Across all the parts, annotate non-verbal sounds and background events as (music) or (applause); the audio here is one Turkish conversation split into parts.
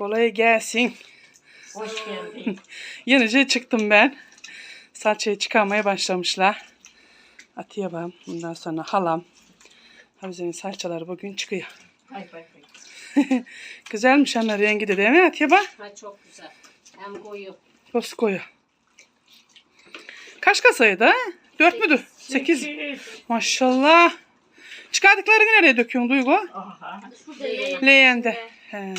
Kolay gelsin. Hoş geldin. (laughs) Yenice çıktım ben. Salçayı çıkarmaya başlamışlar. Atiye babam, bundan sonra halam. Havize'nin salçaları bugün çıkıyor. Bay. (laughs) Güzelmiş ama rengi de değil mi Atiye? Ha çok güzel. Hem koyu. Koskoyu. Kaç kasaydı ha? Dört müdür? Sekiz. Maşallah. Çıkardıklarını nereye döküyorsun Duygu? Aha. Leğende. He.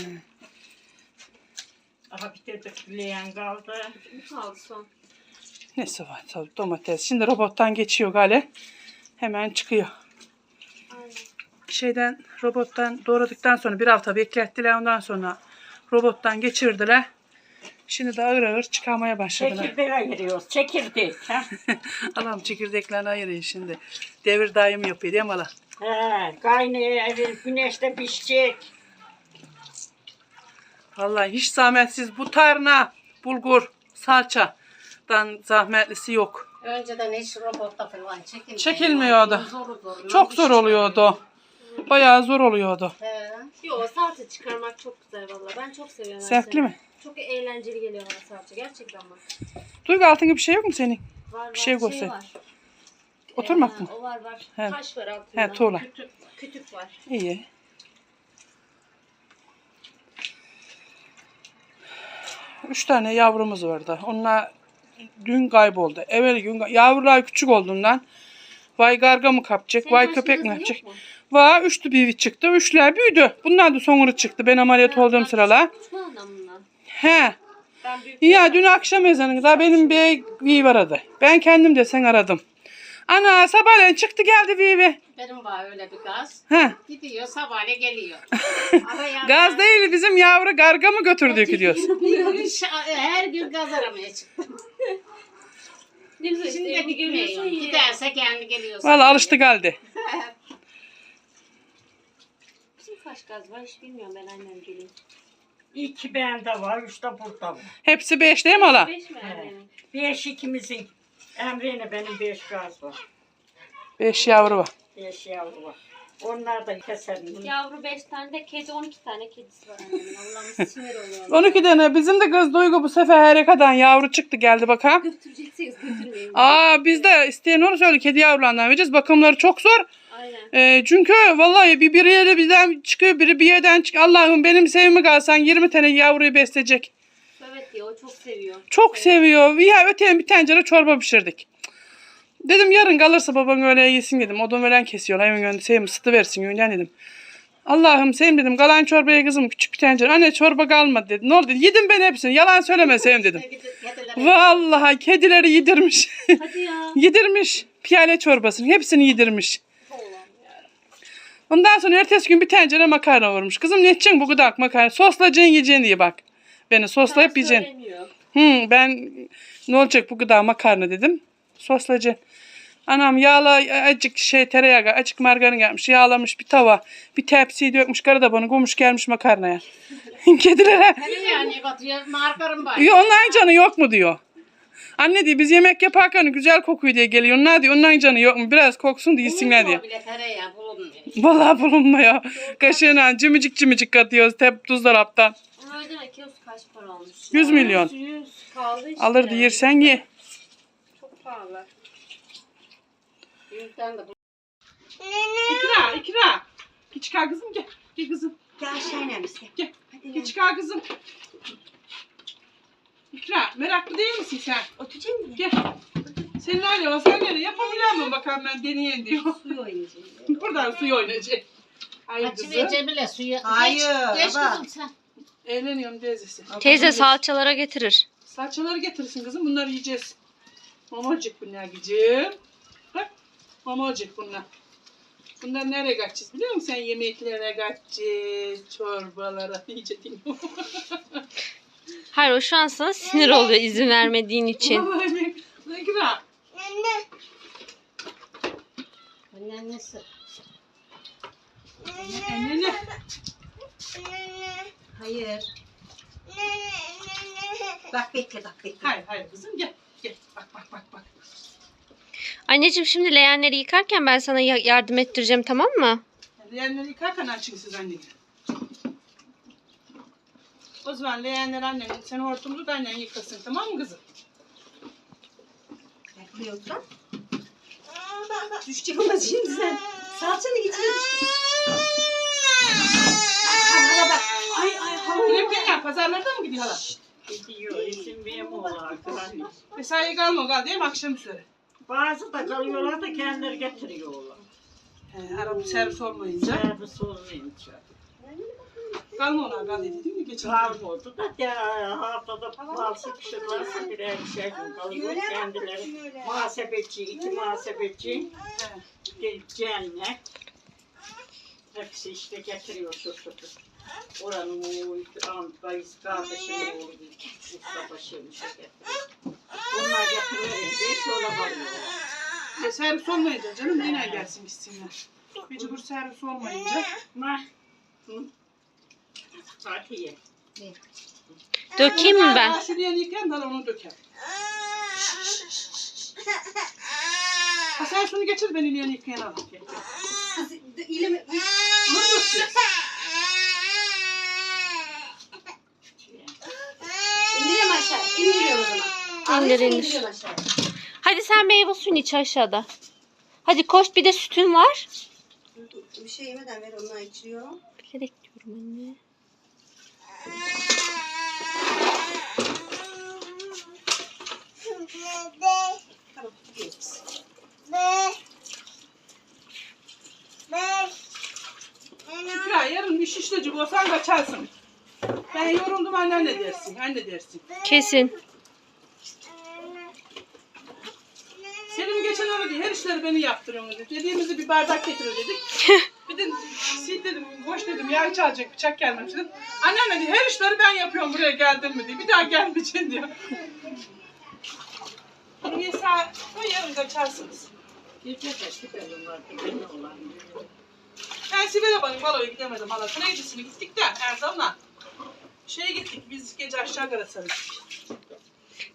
Aha bir de döküleyen kaldı. Bu kaldı son. Neyse var domates. Şimdi robottan geçiyor gale. Hemen çıkıyor. Aynen. Şeyden robottan doğradıktan sonra bir hafta beklettiler. Ondan sonra robottan geçirdiler. Şimdi de ağır ağır çıkarmaya başladılar. Çekirdek ayırıyoruz. Çekirdek. Ha? (laughs) Alam çekirdeklerini ayırıyor şimdi. Devir daim yapıyor değil mi hala? He, evvel güneşte pişecek. Vallahi hiç zahmetsiz bu tarna, bulgur, salçadan zahmetlisi yok. Önceden hiç robotta falan çekilmiyor. Çekilmiyordu. Zor zor. Çok zor oluyordu. Bayağı zor oluyordu. He. Yo salça çıkarmak çok güzel valla. Ben çok seviyorum. şeyi. mi? Çok eğlenceli geliyor bana salça. Gerçekten bak. Duygu altında bir şey yok mu senin? Var var. Bir şey göster. var. Oturmak mı? O var var. He. Taş var altında. He tuğla. Kütük, kütük var. İyi. Üç tane yavrumuz vardı. Onlar dün kayboldu. Evvel gün yavrular küçük olduğundan vay garga mı kapacak, Senin vay köpek mi mu? Vay üçlü bir çıktı. Üçler büyüdü. Bunlar da sonra çıktı. Ben ameliyat Ha, olduğum sıralar. He. Ben Ya dün akşam ezanında benim bir Vivi aradı. Ben kendim de sen aradım. Ana sabahleyin çıktı geldi Vivi. Benim var öyle bir gaz. He. Gidiyor sabahleyin geliyor. (laughs) Araya Gaz değil bizim yavru garga mı götürdük gidiyoruz. Her gün gaz aramaya çıktım. Şimdi de gitmiyor. Giderse kendi geliyor. Valla alıştı geldi. (laughs) Bizim kaç gaz var hiç bilmiyorum ben annem geleyim. İki bende var, üç de burada var. Hepsi beş değil mi hala? Beş mi annemin? Beş ikimizin. Emre'yle benim beş gaz var. Beş yavru var. Beş yavru var. Onlar da keserim. Yavru beş tane de kedi on iki tane kedisi var annemin. Allah'ım (laughs) sinir oluyor. 12 tane bizim de kız Duygu bu sefer harikadan yavru çıktı geldi bakalım. Götüreceksiniz götürmeyin. Aa biz de isteyen onu söyle kedi yavrularından vereceğiz. Bakımları çok zor. Aynen. Ee, çünkü vallahi bir, bir yere birden çıkıyor biri bir yerden çıkıyor. Allah'ım benim sevimi kalsan 20 tane yavruyu besleyecek. Evet diyor o çok seviyor. Çok seviyor. Ya öteye bir tencere çorba pişirdik. Dedim yarın kalırsa baban öyle yesin dedim. Odun veren kesiyorlar. Hemen gönderdi. Sevim ısıtı versin önden dedim. Allah'ım Sevim dedim. Kalan çorbaya kızım küçük bir tencere. Anne çorba kalmadı dedi. Ne oldu? Yedim ben hepsini. Yalan söyleme Sevim dedim. Vallahi kedileri yedirmiş. Hadi ya. (laughs) yedirmiş. Piyale çorbasını. Hepsini yedirmiş. Ondan sonra ertesi gün bir tencere makarna vurmuş. Kızım ne edeceksin bu kadar makarna? Soslayacaksın yiyeceksin diye bak. Beni soslayıp yiyeceksin. Hı, ben ne olacak bu gıda makarna dedim. Soslacı. Anam yağla acık şey tereyağı, acık margarin yapmış. Yağlamış bir tava. Bir tepsiyi dökmüş karadabanı koymuş gelmiş makarnaya. (laughs) Kedilere. Yani batıyor, markarım var. Yo, onların canı yok mu diyor. Anne diyor biz yemek yaparken güzel kokuyor diye geliyor. Onlar diyor onların canı yok mu? Biraz koksun diye yesinler diye. bile tereyağı bulunmuyor. Vallahi bulunmuyor. Kaşığına cimicik cimicik katıyoruz tep buzdolaptan. Ama öyle kaç para olmuş. 100 milyon. Yüz kaldı işte. Alır yersen ye. Çok pahalı. Yüzden de bu. İkra, ikra. Git çıkar kızım gel. Gel kızım. Gel şeyle misin? Gel. Git çıkar kızım. İkra, meraklı değil misin sen? Oturacak mı? Gel. Senin öyle o sen öyle yapabiliyor musun bakalım ben deneyen diyor. Suyu oynayacağım. (laughs) Buradan suyu oynayacak. Ay kızım. Açıverince bile suyu. Hayır, Geç, geç baba. kızım sen. Eğleniyorum teyzesi. Teyze salçalara getirir. Salçaları getirsin kızım bunları yiyeceğiz. Mamacık bunlar gıcım. Mamacık bunlar. Bunlar nereye kaçacağız biliyor musun? Sen yemeklere kaçacağız, çorbalara (laughs) yiyeceksin. (laughs) Hayır o şu an sana sinir oluyor izin vermediğin için. Vallahi ne, ne güzel. Bunun annesi. Annene. Hayır. Bak bekle bak bekle. Hayır hayır kızım gel. Gel bak bak bak bak. Anneciğim şimdi leğenleri yıkarken ben sana ya- yardım ettireceğim tamam mı? Yerleri yıkarken açın siz annene. O zaman leğenler annenin, sen hortumunu da annen yıkasın tamam mı kızım? Yapıyorsan. Düşecek ama şimdi sen. Salçanı içine düşecek. Hala bak. Ay ay hava. Direkt ya pazarlarda mı gidiyor hala? Gidiyor. İzin vermiyorlar. Hani. Mesai kalma kal değil mi akşam üzeri? Bazı da kalıyorlar da kendileri getiriyorlar. He, araba servis olmayınca. Servis olmayınca. Kalma ona kal dedi değil mi geçen? Kalmadı da ya haftada mal sıkışırlarsa birer şey gün kalıyor kendileri. Muhasebeci, iki muhasebeci, bir cennet. Hepsi işte getiriyor şu şu. Oranın o amcayız kardeşinin oğlu Mustafa Şemiş'e getiriyor. Onlar getirirince şöyle varıyorlar. Ya, servis olmayınca canım yine gelsin gitsinler. Mecbur servis olmayınca. Ma. Hı? Sakiye. Dökeyim mi ben? Şuraya yıkayan da onu döker. Ha sen şunu geçir beni liyan yıkayan al. İlimi. Bunu dökeceğiz. İndiriyorum aşağı. İndiriyorum o zaman. İndir, indir. indiriyorum aşağı. Hadi sen meyve suyunu iç aşağıda. Hadi koş bir de sütün var. Bir şey yemeden ver onunla içiyor. Bilerek diyorum anne. Tamam gidiyoruz. Şükra yarın bir şişleci bulsan kaçarsın. Ben yoruldum annen ne dersin? Anne dersin. Kesin. Selim geçen ara diye her işleri beni yaptırıyorsun dedi. Dediğimizi bir bardak getirir dedik. (laughs) bir de sil dedim, boş dedim, yağ çalacak, bıçak gelmemiş dedim. Anneanne diyor, her işleri ben yapıyorum buraya geldim mi diye. Bir daha gelmeyeceksin diyor. Niye sağ, o yarın kaçarsınız. Ne olan? Ben Sibel'e bakın, baloya gidemedim hala. Kınayıcısını gittik de Erdal'la. Şeye gittik, biz gece aşağı gittik.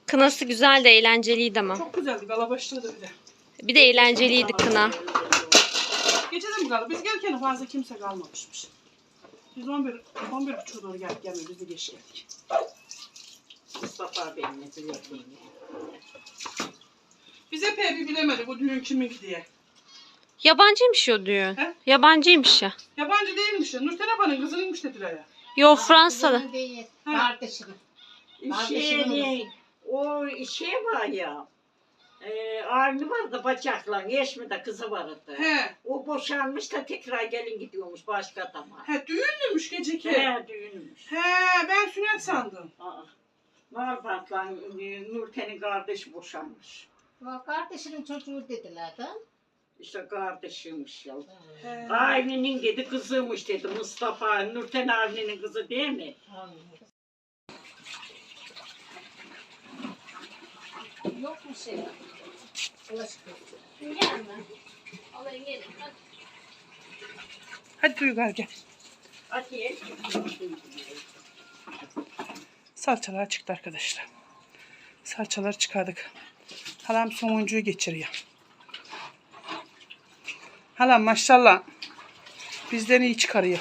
Kınası güzel de eğlenceliydi ama. Çok güzeldi, galabaşlıydı bir de. Bir de eğlenceliydi kına. Gece de mi kaldı? Biz gelirken fazla kimse kalmamışmış. Biz 11, 11 buçuğa doğru geldik gelmiyor. Biz de geç geldik. Mustafa benimle biliyor beni. Biz epey bir bilemedik bu düğün kiminki diye. Yabancıymış o düğün. He? Yabancıymış ya. Yabancı değilmiş ya. Nurten Aba'nın kızınınmış dediler ya. Yo. Değil. Kardeşim. Şey ne? O şey var ya. E, Avni vardı bacakla, Yeşmi'de kızı vardı. He. O boşanmış da tekrar gelin gidiyormuş başka adama. He düğünlüymüş geceki. He düğünmüş. He ben sünnet sandım. Aa, Marbat'la e, Nurten'in kardeşi boşanmış. O kardeşinin çocuğu dediler de. İşte kardeşiymiş ya. He. Avni'nin dedi kızıymış dedi Mustafa. Nurten Avni'nin kızı değil mi? Yok mu şey? Gelme. Alayım gelin. Hadi Duygu gel. Atiye. Salçalar çıktı arkadaşlar. Salçaları çıkardık. Halam sonuncuyu geçiriyor. Halam maşallah bizden iyi çıkarıyor.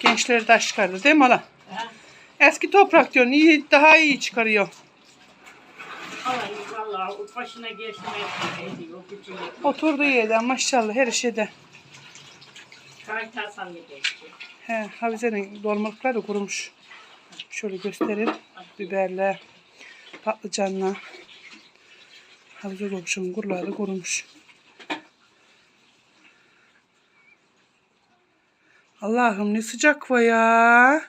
Gençleri de çıkardı değil mi hala? Eski toprak diyorsun iyi, daha iyi çıkarıyor. Vallahi başına geçmeye ediyor. Oturduğu yerden maşallah her şeyde. Kaytarsan geçti? He, Havize'nin dolmalıkları kurumuş. Şöyle göstereyim. Biberle, patlıcanla. Havize komşunun kurları kurumuş. Allah'ım ne sıcak var ya.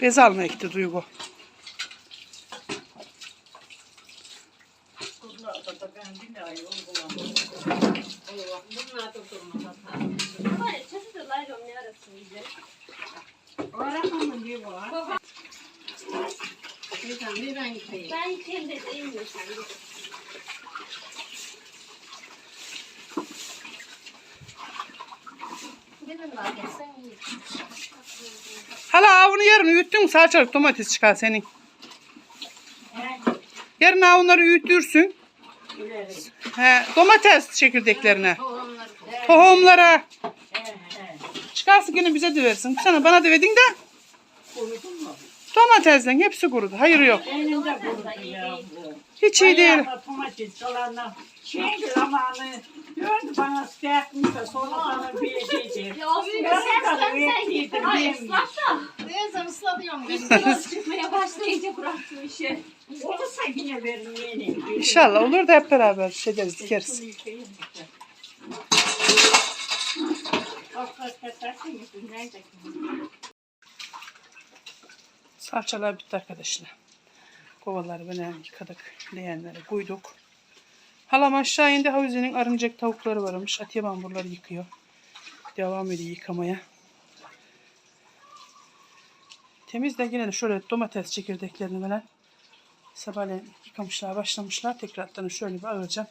Bez almaya gitti Duygu. Bunlarda da uygulamadım. Bunlar da durmaz. Arasın bize? Öğretmenin bir. Teyzem bir ben yıkayayım. Ben yıkayayım de sen. Hala avını yarın üyüttün salçalık domates çıkar senin. Yarın avunları üyütürsün. He, domates çekirdeklerine. Tohumlara. Çıkarsın yine bize de versin. Sana bana da verdin de Kurudun mu? domatesden hepsi kurudu. Hayır yok. Benim de kurudu ya bu. Hiç iyi değil. Ayağıma domates kalanlar. Şeydi zamanı. Gördü bana sıkmış da sonra bana bir yiyecek. Ya o büyük sen kadar sen ürettiydim. Ay da. Neyse ıslatıyorum ben. Biraz çıkmaya başlayınca bıraktım işi. Olursa yine verin yeni. İnşallah olur da hep beraber şey deriz dikeriz. Salçalar bitti arkadaşlar. Kovaları böyle yıkadık. Leğenleri koyduk. Halam aşağı indi. Havuzenin arınacak tavukları varmış. Atiye bamburları yıkıyor. Devam ediyor yıkamaya. Temiz de yine de şöyle domates çekirdeklerini falan sabahleyin yıkamışlar, başlamışlar. Tekrardan şöyle bir ağırca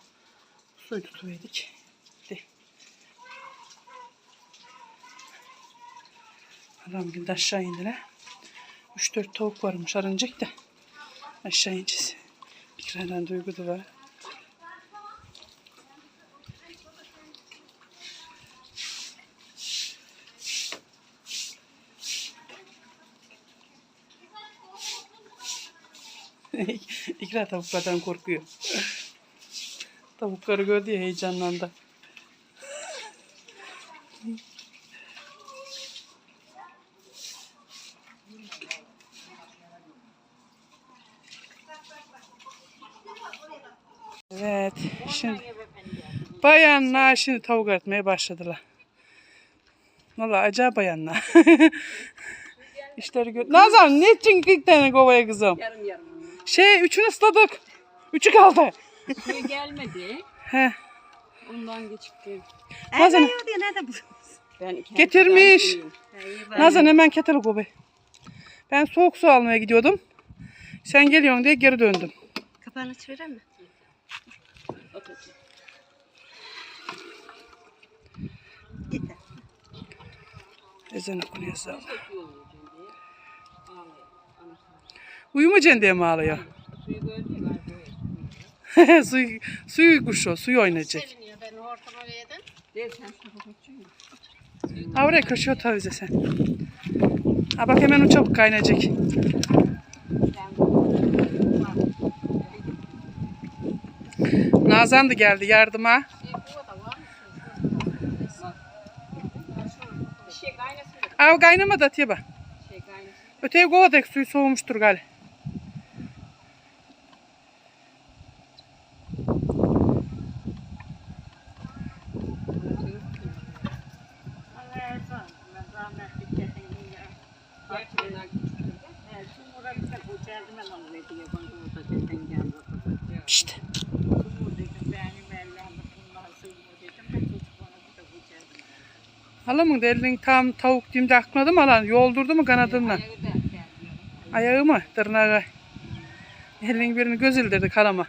suyu tutuverdik. De. Gibi de aşağı indiler. 3-4 tavuk varmış arınacak da aşağı ineceğiz. İkrardan duygu da var. (laughs) İkra tavuklardan korkuyor. Tavukları gördü ya heyecanlandı. Evet. Şimdi bayanlar şimdi tavuk artmaya başladılar. Valla acayip bayanlar. (laughs) İşleri gör. Nazan ne için iki tane kovaya kızım? Yarım yarım. Şey üçünü ısladık. Üçü kaldı. Suyu gelmedi. He. Ondan geçikti. Nazan nerede bu? Ben Getirmiş. Nazan hemen kettle koy. Ben soğuk su almaya gidiyordum. Sen geliyorsun diye geri döndüm. Kapağını çevireyim mi? Otur. Ezan okunuyor zaten. Uyumayacaksın diye mi ağlıyor? (laughs) Suyu suyu, kuşu, suyu oynayacak. Ha oraya köşeye tavize sen. Ha bak hemen o çabuk kaynayacak. Nazan da geldi yardıma. O kaynamadı Atiye bak. Öteye kovadaki suyu soğumuştur küçüktür. İşte. Halamın da elinin tam tavuk dimde aklına mı alan? Yoldurdu mu kanadından? Ayağı mı? Tırnağı. Elinin birini göz ildirdi kalama.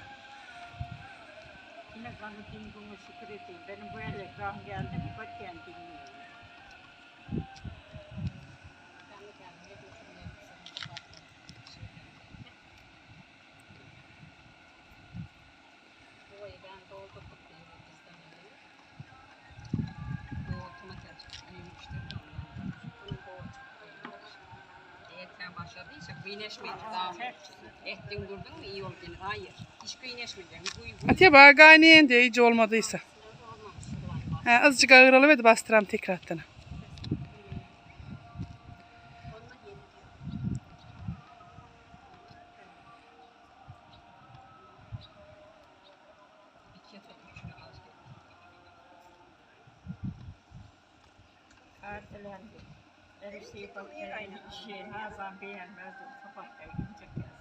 Başladıysa kıyneşmeyecek daha Ettin durdun mu iyi oldu. Hayır. Hiç kıyneşmeyeceksin. Atiye bana kaynayan diye iyice olmadıysa. Ha, azıcık ağır alıver bastıram tekrardan. Ertelendi. Şey beğenmezdim. Sabah da gidecek yazdım.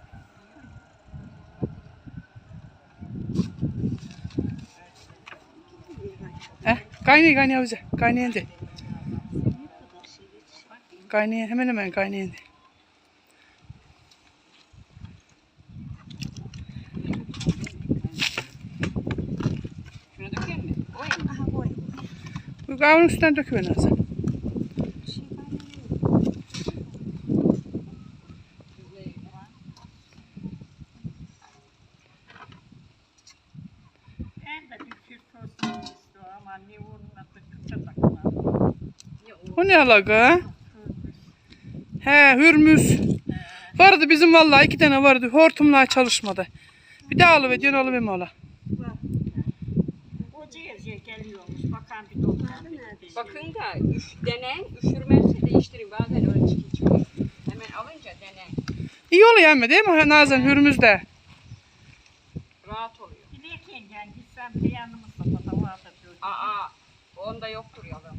Heh, kaynıyor kaynıyor bize. Kaynayan de. Kaynayan hemen hemen kaynayan de. şuna döker mi? Oy. Bu kavun üstünden döküver Nazan. ne alaka? He Hürmüz. Vardı bizim vallahi iki tane vardı. Hortumlar çalışmadı. Bir daha alıver diyorsun alıver ola. Koca yazıya geliyormuş. Bakan bir doktor. Bakın da üş, deneyin, üşürmezse değiştirin. Bazen öyle çıkıyor. Hemen alınca deneyin. İyi oluyor ama değil mi Nazan Hürmüz'de? Rahat oluyor. Giderken yani gitsem bir yanımı sapata vardır diyor. Aa, onda yoktur yavrum.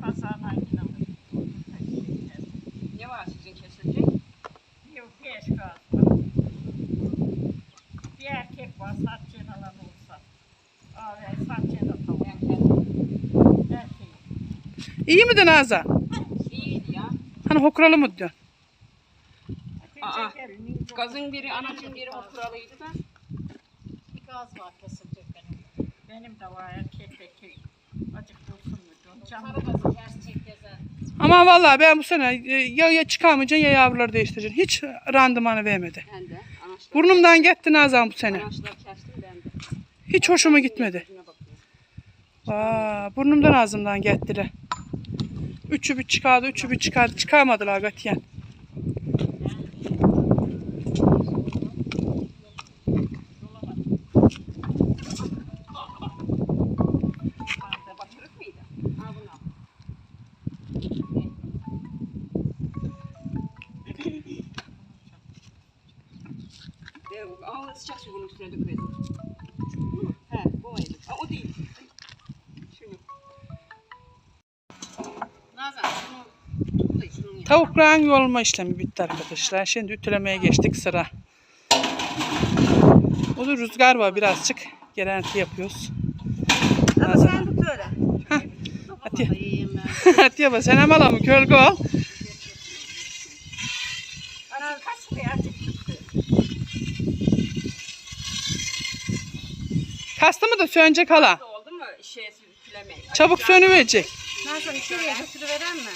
Pazardan gidelim. Ne var sizin kesilecek? Yok beş kağıt var. Bir erkek var saçın alan olsa. Abi saçın da tavuk. Ben kendim Erkeği. İyi mi de Nazan? iyiydi ya. Hani hokralı mı diyorsun? Aa, Gazın biri, anacın biri o kuralıydı da. Bir gaz var kesilecek benim. Benim de var erkek erkek. Acık dursun mu diyorum. Canım Ama vallahi ben bu sene e, ya, ya çıkarmayacaksın ya yavruları değiştireceksin. Hiç randımanı vermedi. Ben de. Anaçlar, Burnumdan gitti Nazan bu sene. anaçlar kestim ben de. Hiç hoşuma gitmedi. Aa, burnumdan ağzımdan gitti. Üçü bir çıkardı, üçü bir çıkardı. Çıkarmadılar gatiyen. Tavukların yolma işlemi bitti arkadaşlar. Şimdi ütülemeye geçtik sıra. O da rüzgar var birazcık. Gerenti yapıyoruz. Ama sen tut öyle. Hadi. Hadi (laughs) yapma sen hem alamı gölge ol. Kastı mı da sönecek hala. Oldu mu şey? Çabuk sönüverecek. Nasıl içeriye götürüveren mi?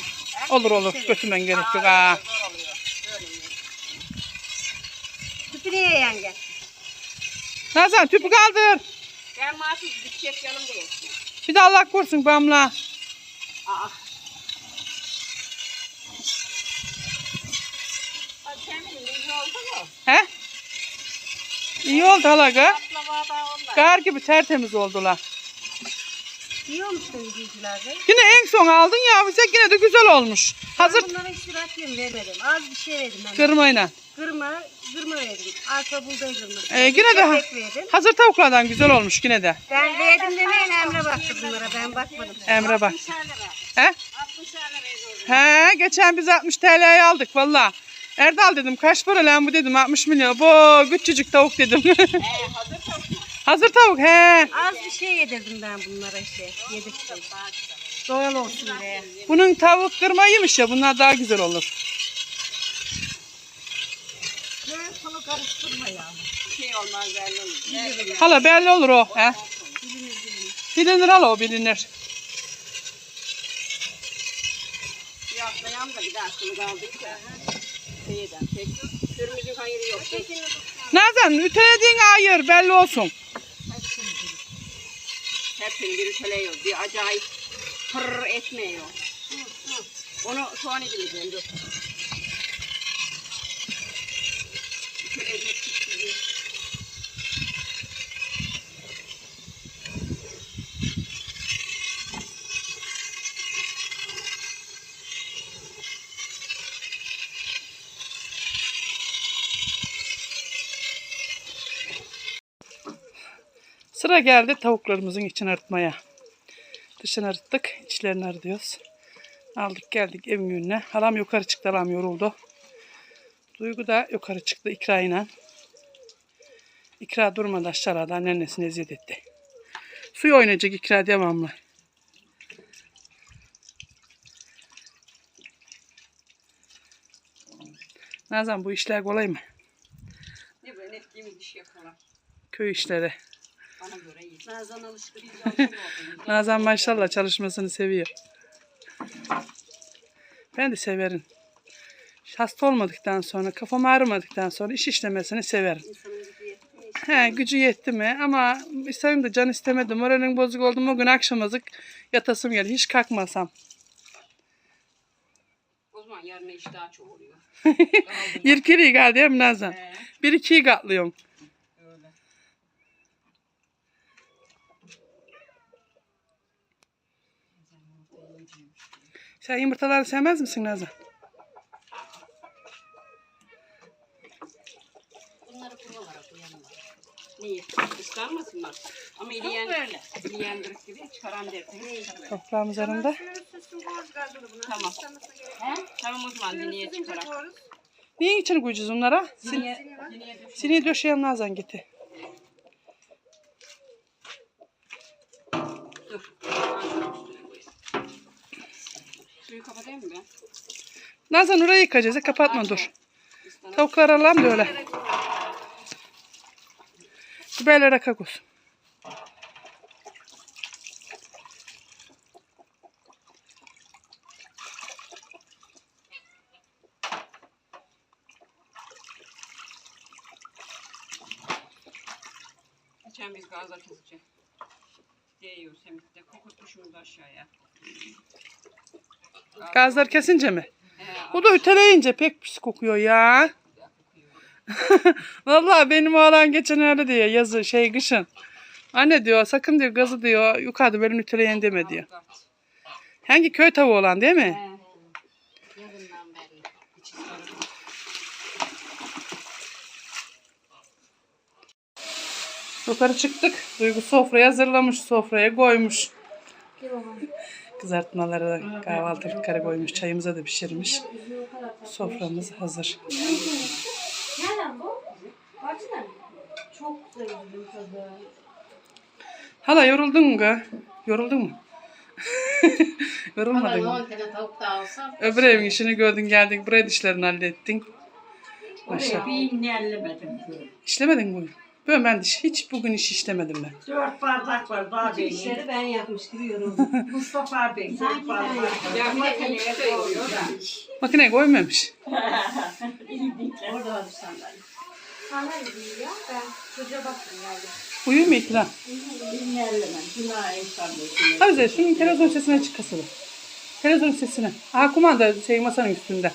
Olur olur götürmen gerek yok. Ha. Tüpürüye yenge. Nazan tüpü kaldır. Ben mahsus bütçet yanımda yesin. Bir de Allah korusun bamla. Aa. Ay temin iyi oldu mu? He? İyi oldu hala. Gar gibi tertemiz oldular. İyi olmuş da izleyicilerde. Yine en son aldın ya bize yine de güzel olmuş. Hazır Bunlara hiç bırakayım vermedim. Az bir şey verdim ben. kırmayla. Kırma, kırma verdim. Arpa buğday kırması. Ee, yine de ha- Kepek verdim. hazır tavuklardan güzel olmuş yine de. Ben verdim demeyin Emre baktı bunlara. Ben bakmadım. Emre bak. 60 lira. He? 60 lira veriyorum. He geçen biz 60 TL'ye aldık valla. Erdal dedim kaç para lan bu dedim 60 milyon. Bu küçücük tavuk dedim. (laughs) Ee, hazır tavuk. Hazır tavuk he. Az bir şey yedirdim ben bunlara işte. Yedirttim. Doğal olsun diye. Bunun tavuk kırmayıymış ya bunlar daha güzel olur. Ben sonu karıştırma yani. Bir şey olmaz belli olur. Hala belli olur o. He. Bilinir hala o bilinir. Bir atlayan da bir daha şunu kaldıysa. Şeyden pek kırmızı hayırı yok. Nazan ütülediğin ayır belli olsun. Hepsini bir üteleyiyor. Bir acayip pırr etmiyor. Onu soğan edileceğim dur. Sıra geldi tavuklarımızın içini arıtmaya. Dışını arıttık, içlerini arıtıyoruz. Aldık geldik evin önüne. Halam yukarı çıktı, halam yoruldu. Duygu da yukarı çıktı İkra ile. İkra durmadı aşağıda anneannesini eziyet etti. Suyu oynayacak İkra devamlı. Nazan bu işler kolay mı? Ne böyle ettiğimiz bir şey yapalım. Köy işleri. Bana göre iyi. Nazan oldu. (laughs) Nazan maşallah çalışmasını seviyor. Ben de severim. Hasta olmadıktan sonra, kafam ağrımadıktan sonra iş işlemesini severim. He, gücü yetti mi? Ama istedim de can istemedim. Moralim bozuk oldum. O gün akşamazık yatasım geldi. Hiç kalkmasam. O zaman yarına iş daha çok oluyor. (laughs) Yirkeliği geldi hem Nazan. Bir ikiyi katlıyorum. Sen yumurtaları sevmez misin Nazan? Bunları koyalım. Niye? Islanmasınlar. Ama iliyen, iliyendirik gibi çıkaran derseniz çıkarır. Toprağın üzerinde. Tamam. He? Tamam o zaman dineye çıkarak. Niye içine koyacağız onlara? Sin Dineye, dineye döşeyelim. Sini döşeyelim Nazan gitti. Dur. Suyu kapatayım mı ben? Nazan orayı yıkayacağız. Kapatma dur. Islanır. Tavuklar alalım da öyle. Biberlere kakos. Geçen biz gazla keseceğiz. Değiyoruz hem de kokutmuşumuz aşağıya. Gazlar kesince mi? O da öteleyince pek pis kokuyor ya. (laughs) Vallahi benim oğlan geçen öyle diyor yazı şey kışın. Anne diyor sakın diyor gazı diyor yukarıda böyle üteleyen deme diyor. Hangi köy tavuğu olan değil mi? Yukarı çıktık. Duygu sofrayı hazırlamış. Sofraya koymuş. Kızartmaları, kahvaltılıkları koymuş. Çayımıza da pişirmiş. Soframız hazır. Nereden bu? Bahçeden mi? Çok güzel üzüm tadı. Hala yoruldun mu? Yoruldun mu? (laughs) Yorulmadın mı? 10 tane tavuk da alsam. Öbür evin işini gördün geldin. Buraya dişlerini hallettin. Maşallah. Bir iğne ellemedim. İşlemedin mi ben diş, hiç bugün iş işlemedim ben. Dört bardak var daha benim. İşleri ben yapmış gibi yoruldum. (laughs) Mustafa Bey dört bardak var. Ya makineye koyuyor da. Makineye koymamış. (laughs) Orada var bir sandalye. Sandalye değil ya. Ben çocuğa baktım geldim. Uyuyor mu ikram? İğne ellemem. Günah insan bekliyor. Hadi şunun televizyon sesine çık kasılı. Televizyon sesine. Aha kumanda şey masanın üstünde.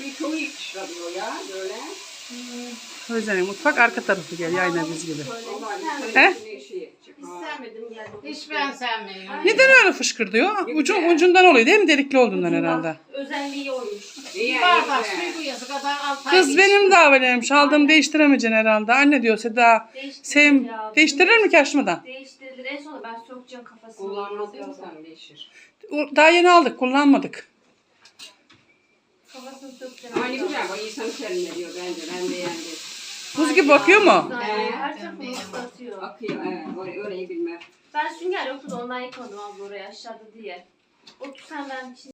Bir çok yakışıyor ya böyle. Özlem'in mutfak arka tarafı gel yayına biz gibi. He? Geldim. Hiç ben sevmiyorum. Neden öyle fışkır diyor? Ucun, ucundan oluyor değil mi? Delikli olduğundan herhalde. Özelliği oymuş. İyi Bardak suyu bu yazı kadar altı Kız benim de öyleymiş. Aldığımı değiştiremeyeceksin herhalde. Anne diyor Seda. Sevim değiştirir mi ki açmadan? Değiştirilir. En sonunda ben sokacağım kafasını. Kullanmadıysan değişir. O- Daha yeni aldık kullanmadık. Kafasını sökeceğim. Ne güzel bu insanı serinletiyor bence. Ben beğendim. Buz gibi bakıyor mu? Zaten Her tarafını ıslatıyor. Akıyor. Evet. Orayı, orayı bilmem. Ben sünger yoktu da ondan yıkamadım abla oraya aşağıda diye. Otursan ben şimdi